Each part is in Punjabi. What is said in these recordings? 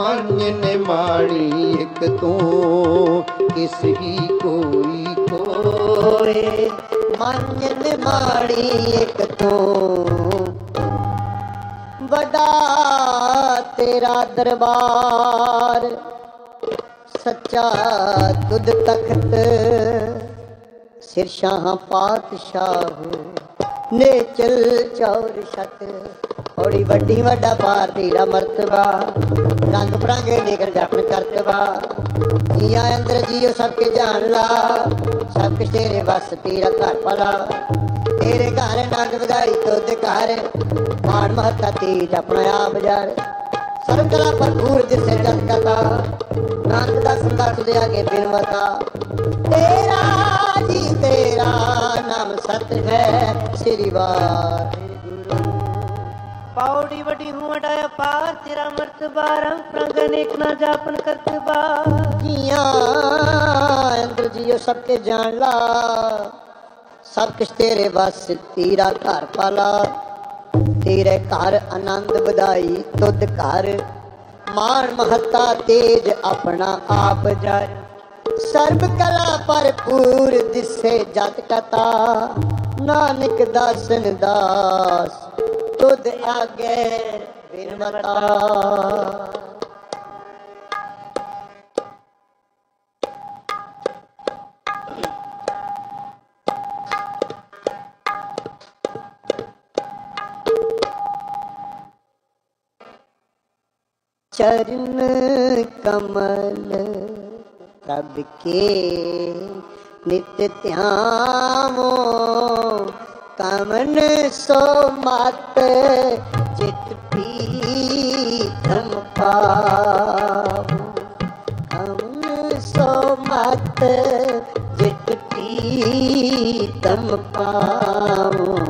ਮੰਨ ਨਿਮਾਣੀ ਇੱਕ ਤੂੰ ਕਿਸ ਹੀ ਕੋਈ ਕੋਏ। ਮੰਨ ਮਾੜੀ ਇੱਕ ਤੂੰ, ਵੱਡਾ ਤੇਰਾ ਦਰਬਾਰ, ਸੱਚਾ ਤੁਧ ਤਖਤ, ਸਿਰ ਸ਼ਾਹ ਪਾਤਸ਼ਾਹ ਨੇ ਚਲ ਚੌਰ ਛਤ ਔੜੀ ਵੱਡੀ ਵੱਡਾ ਪਾਰ ਤੇਰਾ ਮਰਤਬਾ, ਰੰਗ ਬਰੰਗੇ ਨਿਕਲ ਜਾਪਨ ਕਰਤਬਾ। ਜੀਆ ਅੰਦਰ ਜੀਓ ਸਭ ਕੇ ਜਾਣ ਲਾ, ਸਭ ਕੁਛ ਤੇਰੇ ਬਸ ਤੇਰਾ ਘਰ ਭਲਾ ਤੇਰੇ ਘਰ ਨੰਦ ਵਧਾਈ ਤੁਧ ਘਰ, ਮਾਣ ਮਹੱਤਾ ਤੇਜ ਆਪਣਾ ਆਪ ਜਰ। ਸਰਬ ਕਲਾ ਭਰਪੂਰ ਜਿਸੇ ਜਤ ਕਤਾ ਨਾਨਕ ਦਾ ਸੰਦਾ ਤੁਦੇ ਆਗੇ ਬਿਨਵਤਾ ਤੇਰਾ ਜੀ, ਤੇਰਾ ਨਾਮ ਸਤ ਹੈ। ਸ੍ਰੀ ਵਾਹਿਗੁਰੂ। ਪੌੜੀ ਵੱਡੀ ਹੂੰ ਅਡਾਇਆ ਪਾਰ, ਤੇਰਾ ਮਰਤਬਾ ਰੰਗ ਪ੍ਰੰਗ ਅਨੇਕ ਨਾ ਜਾਪਨ ਕਰਤਬਾ ਜੀਆਂ ਅੰਦਰ ਜੀਓ ਸਭ ਕੇ ਜਾਣ ਲਾ, ਸਭ ਕੁਛ ਤੇਰੇ ਵਸ ਤੇਰਾ ਘਰ ਪਾਲਾ। ਤੇਰੇ ਘਰ ਆਨੰਦ ਵਧਾਈ ਤੁਧ ਘਰ, ਮਾਣ ਮਹੱਤਾ ਤੇਜ ਆਪਣਾ ਆਪ ਜਰ ਸਰਬ ਕਲਾ ਭਰਪੂਰ ਦਿਸੇ ਜਤ ਕਤਾ ਨਾਨਕ ਦਾਸਨ ਦਾਸ ਤੁਧ ਆਗੇ ਬਿਨਮਤਾ ਚਰਨ ਕਮਲ ਪ੍ਰਭ ਕੇ ਨਿਤ ਧਿਆਵੋ ਕਮਨ ਸੋ ਮਤ ਜਿਤ ਪੀਤਮ ਪਾਵੋ। ਕਮਨ ਸੋ ਮਤ ਜਿਤ ਪੀਤਮ ਪਾਵੋ।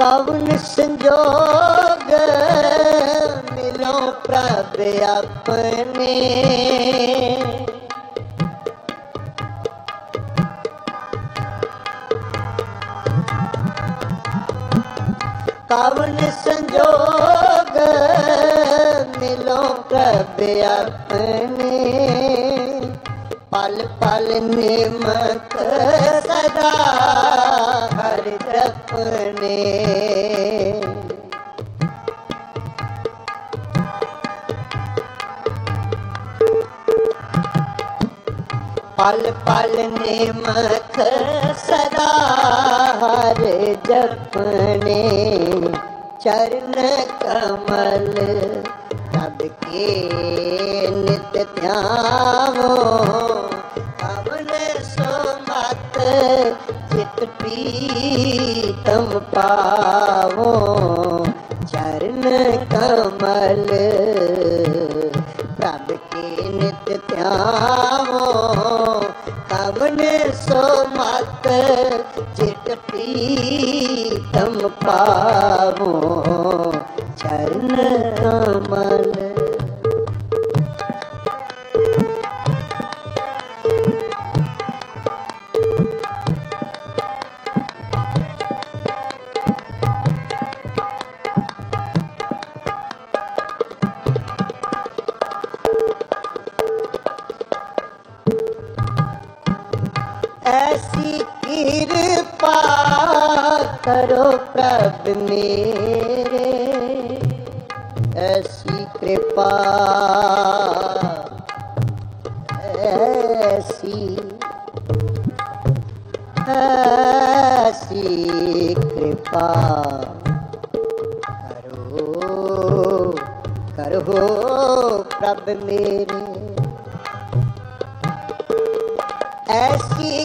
ਕਵਨ ਸੰਜੋਗ ਮਿਲੋ ਪ੍ਰਭ ਆਪਣੇ। ਕਵਨ ਸੰਜੋਗ ਮਿਲੋ ਪ੍ਰਭ ਆਪਣੇ। ਪਲ ਪਲ ਨਿਮਕ ਸਦਾ ਆਪਣੇ ਪਲ ਪਲ ਨਿਮਖ ਸਦਾ ਹਰ ਜਪਨੇ ਚਰਨ ਕਮਲ ਤਬ ਕੇ ਨਿਤ ਧਿਆਨ पावो चरण कमल प्रभ के नित्य ध्यावो कवन सो मत चित प्रीतम पावो ਐਸੀ ਕਿਰਪਾ ਕਰੋ ਪ੍ਰਭ ਮੇਰੇ। ਐਸੀ ਕਿਰਪਾ, ਐਸੀ ਐਸੀ ਕਿਰਪਾ ਕਰੋ ਕਰੋ ਪ੍ਰਭ ਮੇਰੇ। ਐਸੀ